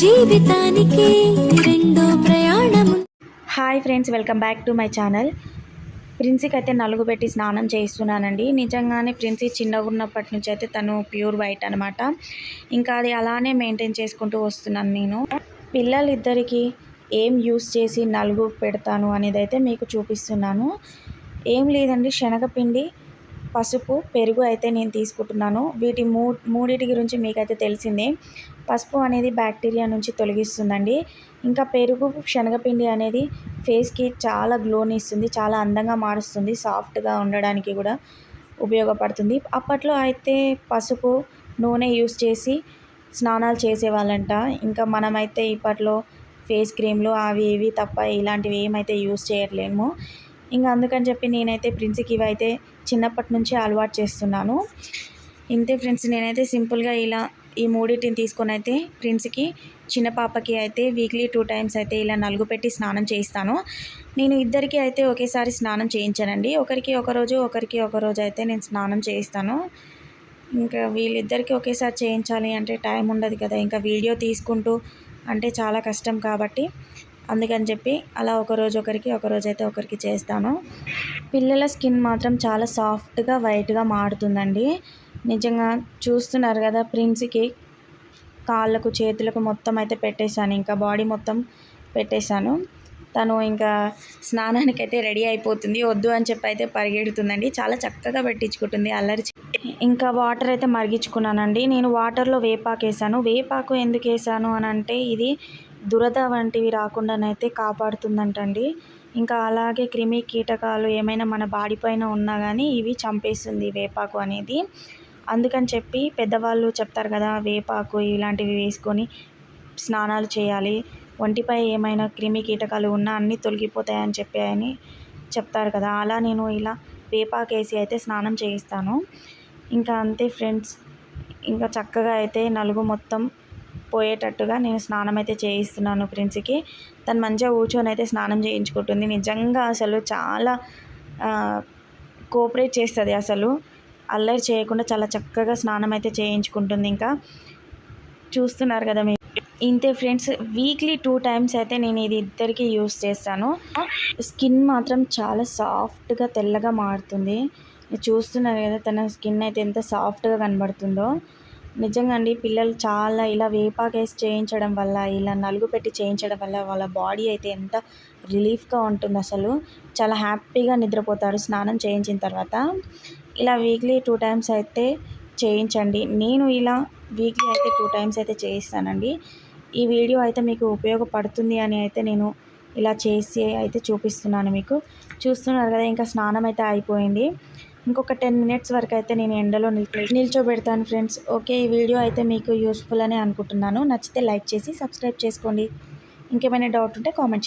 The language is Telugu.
జీవితానికి రెండో ప్రయాణము. Hi friends welcome back to my channel. ప్రిన్సీకి అయితే నలుగు పెట్టి స్నానం చేస్తున్నానండి. నిజంగానే ప్రిన్సీ చిన్నగా ఉన్నప్పటి నుంచి అయితే తను ప్యూర్ వైట్ అనమాట ఇంకా అది అలానే మెయింటైన్ చేసుకుంటూ వస్తున్నాను నేను. పిల్లలిద్దరికి ఏం యూస్ చేసి నలుగు పెడతాను అనేది అయితే మీకు చూపిస్తున్నాను. ఏం లేదండి శనగపిండి పసుపు పెరుగు అయితే నేను తీసుకుంటున్నాను. వీటి మూ మూడింటి గురించి మీకైతే తెలిసిందే. పసుపు అనేది బ్యాక్టీరియా నుంచి తొలగిస్తుందండి. ఇంకా పెరుగు శనగపిండి అనేది ఫేస్కి చాలా గ్లోని ఇస్తుంది చాలా అందంగా మారుస్తుంది సాఫ్ట్గా ఉండడానికి కూడా ఉపయోగపడుతుంది. అప్పట్లో అయితే పసుపు నూనె యూస్ చేసి స్నానాలు చేసేవాళ్ళంట. ఇంకా మనమైతే ఇప్పట్లో ఫేస్ క్రీమ్లు అవి ఇవి తప్ప ఇలాంటివి ఏమైతే యూస్ చేయట్లేము. ఇంకా అందుకని చెప్పి నేనైతే ప్రిన్స్కి ఇవైతే చిన్నప్పటి నుంచి అలవాటు చేస్తున్నాను. ఇంతే ఫ్రెండ్స్ నేనైతే సింపుల్గా ఇలా ఈ మూడింటిని తీసుకొని అయితే ప్రిన్స్కి చిన్న పాపకి అయితే వీక్లీ టూ టైమ్స్ అయితే ఇలా నలుగు పెట్టి స్నానం చేయిస్తాను. నేను ఇద్దరికి అయితే ఒకేసారి స్నానం చేయించానండి. ఒకరికి ఒకరోజు ఒకరికి ఒక రోజు అయితే నేను స్నానం చేయిస్తాను. ఇంకా వీళ్ళిద్దరికి ఒకేసారి చేయించాలి అంటే టైం ఉండదు కదా. ఇంకా వీడియో తీసుకుంటూ అంటే చాలా కష్టం కాబట్టి అందుకని చెప్పి అలా ఒకరోజు ఒకరికి ఒకరోజు అయితే ఒకరికి చేస్తాను. పిల్లల స్కిన్ మాత్రం చాలా సాఫ్ట్గా వైట్గా మారుతుందండి. నిజంగా చూస్తున్నారు కదా ప్రిన్స్కి కాళ్ళకు చేతులకు మొత్తం అయితే పెట్టేశాను. ఇంకా బాడీ మొత్తం పెట్టేశాను. తను ఇంకా స్నానానికి అయితే రెడీ అయిపోతుంది. వద్దు అని చెప్పి అయితే పరిగెడుతుందండి. చాలా చక్కగా పెట్టించుకుంటుంది అల్లరి ఇంకా వాటర్ అయితే మరిగించుకున్నానండి. నేను వాటర్లో వేపాకు వేసాను. వేపాకు ఎందుకు వేసాను అని అంటే ఇది దురద వంటివి రాకుండానైతే కాపాడుతుందంటండి. ఇంకా అలాగే క్రిమి కీటకాలు ఏమైనా మన బాడీ పైన ఉన్నా కానీ ఇవి చంపేస్తుంది వేపాకు అనేది. అందుకని చెప్పి పెద్దవాళ్ళు చెప్తారు కదా వేపాకు ఇలాంటివి వేసుకొని స్నానాలు చేయాలి. ఒంటిపై ఏమైనా క్రిమి కీటకాలు ఉన్నా అన్నీ తొలగిపోతాయని చెప్పి అని చెప్తారు కదా. అలా నేను ఇలా వేపాకేసి అయితే స్నానం చేయిస్తాను. ఇంకా అంతే ఫ్రెండ్స్. ఇంకా చక్కగా అయితే నలుగు మొత్తం పోయేటట్టుగా నేను స్నానం అయితే చేయిస్తున్నాను ప్రిన్స్కి. తను మంచిగా కూర్చొని అయితే స్నానం చేయించుకుంటుంది. నిజంగా అసలు చాలా కోఆపరేట్ చేస్తుంది అసలు. అల్లరి చేయకుండా చాలా చక్కగా స్నానం అయితే చేయించుకుంటుంది ఇంకా. చూస్తున్నారు కదా మీరు. ఇంతే ఫ్రెండ్స్ వీక్లీ టూ టైమ్స్ అయితే నేను ఇది ఇద్దరికి యూస్ చేస్తాను. స్కిన్ మాత్రం చాలా సాఫ్ట్గా తెల్లగా మారుతుంది. చూస్తున్నారు కదా తన స్కిన్ అయితే ఎంత సాఫ్ట్గా కనబడుతుందో. నిజంగా అండి పిల్లలు చాలా ఇలా వేపాకేసి చేయించడం వల్ల ఇలా నలుగు పెట్టి చేయించడం వల్ల వాళ్ళ బాడీ అయితే ఎంత రిలీఫ్గా ఉంటుంది అసలు. చాలా హ్యాపీగా నిద్రపోతారు స్నానం చేయించిన తర్వాత. ఇలా వీక్లీ టూ టైమ్స్ అయితే చేయించండి. నేను ఇలా వీక్లీ అయితే టూ టైమ్స్ అయితే చేయిస్తానండి. ఈ వీడియో అయితే మీకు ఉపయోగపడుతుంది అని అయితే నేను ఇలా చేసి అయితే చూపిస్తున్నాను మీకు. చూస్తున్నారు కదా ఇంకా స్నానం అయితే అయిపోయింది. ఇంకొక టెన్ మినిట్స్ వరకు అయితే నేను ఎండలో నిల్చోబెడతాను ఫ్రెండ్స్. ఓకే ఈ వీడియో అయితే మీకు యూస్ఫుల్ అని అనుకుంటున్నాను. నచ్చితే లైక్ చేసి సబ్స్క్రైబ్ చేసుకోండి. ఇంకేమైనా డౌట్ ఉంటే కామెంట్